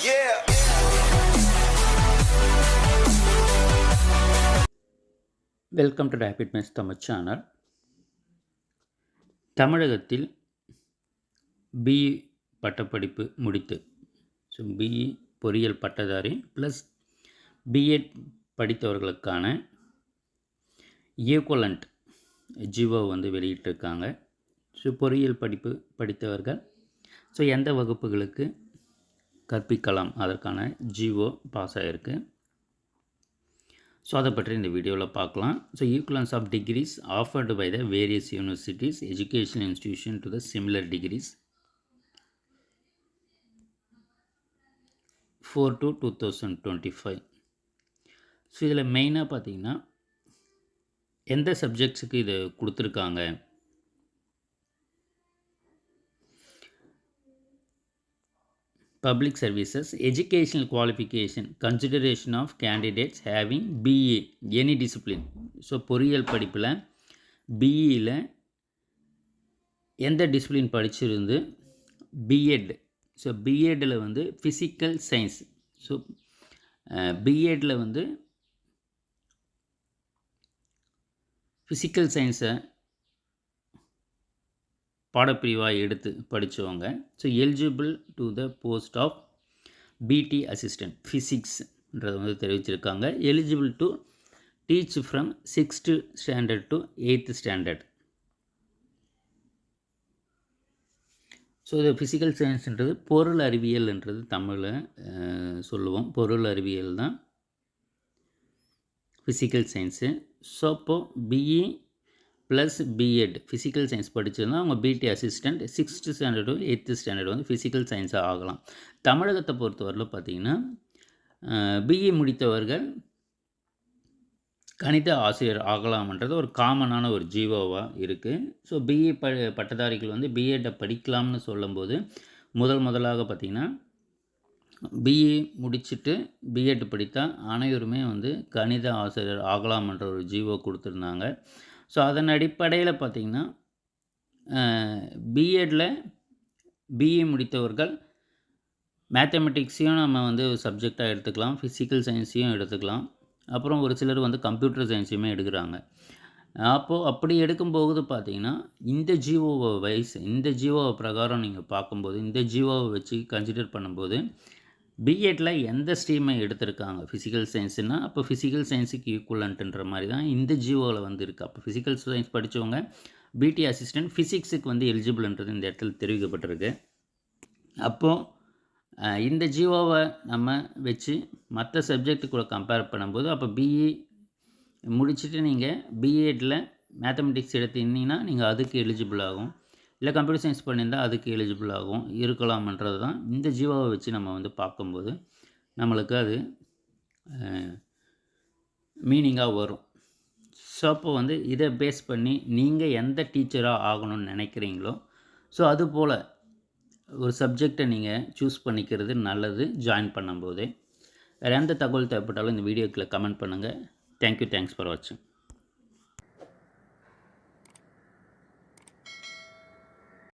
Yeah. Welcome to rapid mess Tamil channel தமிழகத்தில் BE பட்டப்படிப்பு முடித்து ஸோ பிஇ பொறியியல் பட்டதாரி ப்ளஸ் பிஎட் படித்தவர்களுக்கான ஈக்குவலண்ட் ஜிஓ வந்து வெளியிட்டிருக்காங்க ஸோ பொறியியல் படிப்பு படித்தவர்கள் ஸோ எந்த வகுப்புகளுக்கு கற்பிக்கலாம். அதற்கான ஜிஓ பாஸ் ஆகிருக்கு ஸோ அதை பற்றி இந்த வீடியோவில் பார்க்கலாம். So equivalence of degrees offered by the various universities education institution to the similar degrees for two two thousand twenty five so இதில் மெயினாக பார்த்தீங்கன்னா எந்த சப்ஜெக்ட்ஸுக்கு இது கொடுத்துருக்காங்க? Public services educational qualification consideration of candidates having BA any discipline so பொறியியல் படிப்பில் பிஇயில் எந்த டிசிப்ளின் படிச்சிருந்து பிஎட் ஸோ பிஎட்டில் வந்து ஃபிசிக்கல் சயின்ஸ் ஸோ பிஎட்டில் வந்து ஃபிசிக்கல் சயின்ஸை பாடப்பிரிவாக எடுத்து படித்தவங்க. So eligible to the post of BT assistant ஃபிசிக்ஸ்ன்றதை வந்து தெரிவிச்சிருக்காங்க eligible to teach from sixth standard to eighth standard so இது ஃபிசிக்கல் சயின்ஸ்ன்றது பொருள் அறிவியல்ன்றது தமிழில் சொல்லுவோம். பொருள் அறிவியல் தான். ஃபிசிக்கல் சயின்ஸு ஸோ அப்போது BE plus BEd physical science படிச்சிருந்தால் அவங்க BT assistant sixth standard eighth standard வந்து ஃபிசிக்கல் சயின்ஸாக ஆகலாம். தமிழகத்தை பொறுத்தவரையில் பார்த்திங்கன்னா பிஇ முடித்தவர்கள் கணித ஆசிரியர் ஆகலாம்ன்றது ஒரு காமனான ஒரு ஜீவோவாக இருக்குது ஸோ பிஇ ப பட்டதாரிகள் வந்து பிஎட்டை படிக்கலாம்னு சொல்லும்போது முதல் முதலாக பார்த்திங்கன்னா பிஇ முடிச்சுட்டு பிஎட் படித்தா அனைவருமே வந்து கணித ஆசிரியர் ஆகலாம்ன்ற ஒரு ஜீவோ கொடுத்துருந்தாங்க. ஸோ அதன் அடிப்படையில் பார்த்திங்கன்னா பிஎட்டில் பிஏ முடித்தவர்கள் மேத்தமெட்டிக்ஸையும் நம்ம வந்து சப்ஜெக்டாக எடுத்துக்கலாம் ஃபிசிக்கல் சயின்ஸையும் எடுத்துக்கலாம். அப்புறம் ஒரு சிலர் வந்து கம்ப்யூட்டர் சயின்ஸையுமே எடுக்கிறாங்க. அப்போது அப்படி எடுக்கும்போது பார்த்தீங்கன்னா இந்த ஜீவோவை வைஸ் இந்த ஜீவோவை பிரகாரம் நீங்கள் பார்க்கும்போது இந்த ஜீவோவை வச்சு கன்சிடர் பண்ணும்போது பிஎட்டில் எந்த ஸ்ட்ரீமை எடுத்திருக்காங்க? ஃபிசிக்கல் சயின்ஸுனால் அப்போ ஃபிசிக்கல் சயின்ஸுக்கு ஈக்குவலன்ட்டுன்ற மாதிரி தான் இந்த ஜியோவில் வந்து இருக்குது அப்போ ஃபிசிக்கல் சயின்ஸ் படித்தவங்க பிடி அசிஸ்டன்ட் ஃபிசிக்ஸுக்கு வந்து எலிஜிபிள்ன்றது இந்த இடத்துல தெரிவிக்கப்பட்டிருக்கு. அப்போது இந்த ஜீவோவை நம்ம வச்சு மற்ற சப்ஜெக்ட் கூட கம்பேர் பண்ணும்போது அப்போ பிஇ முடிச்சுட்டு நீங்கள் பிஎட்டில் மேத்தமெட்டிக்ஸ் எடுத்தீங்கன்னா நீங்கள் அதுக்கு எலிஜிபிள் ஆகும். இல்லை கம்ப்யூட்டர் சயின்ஸ் பண்ணியிருந்தால் அதுக்கு எலிஜிபிள் ஆகும். இருக்கலாம்ன்றது தான் இந்த ஜீவாவை வச்சு நம்ம வந்து பார்க்கும்போது நம்மளுக்கு அது மீனிங்காக வரும். ஸோ அப்போ வந்து இதை பேஸ் பண்ணி நீங்கள் எந்த டீச்சராக ஆகணும்னு நினைக்கிறீங்களோ ஸோ அது போல் ஒரு சப்ஜெக்டை நீங்கள் சூஸ் பண்ணிக்கிறது நல்லது ஜாயின் பண்ணும்போதே. வேறு எந்த தகவல் தேவைப்பட்டாலும் இந்த வீடியோக்கில் கமெண்ட் பண்ணுங்கள் தேங்க்யூ தேங்க்ஸ் ஃபார் வாட்சிங்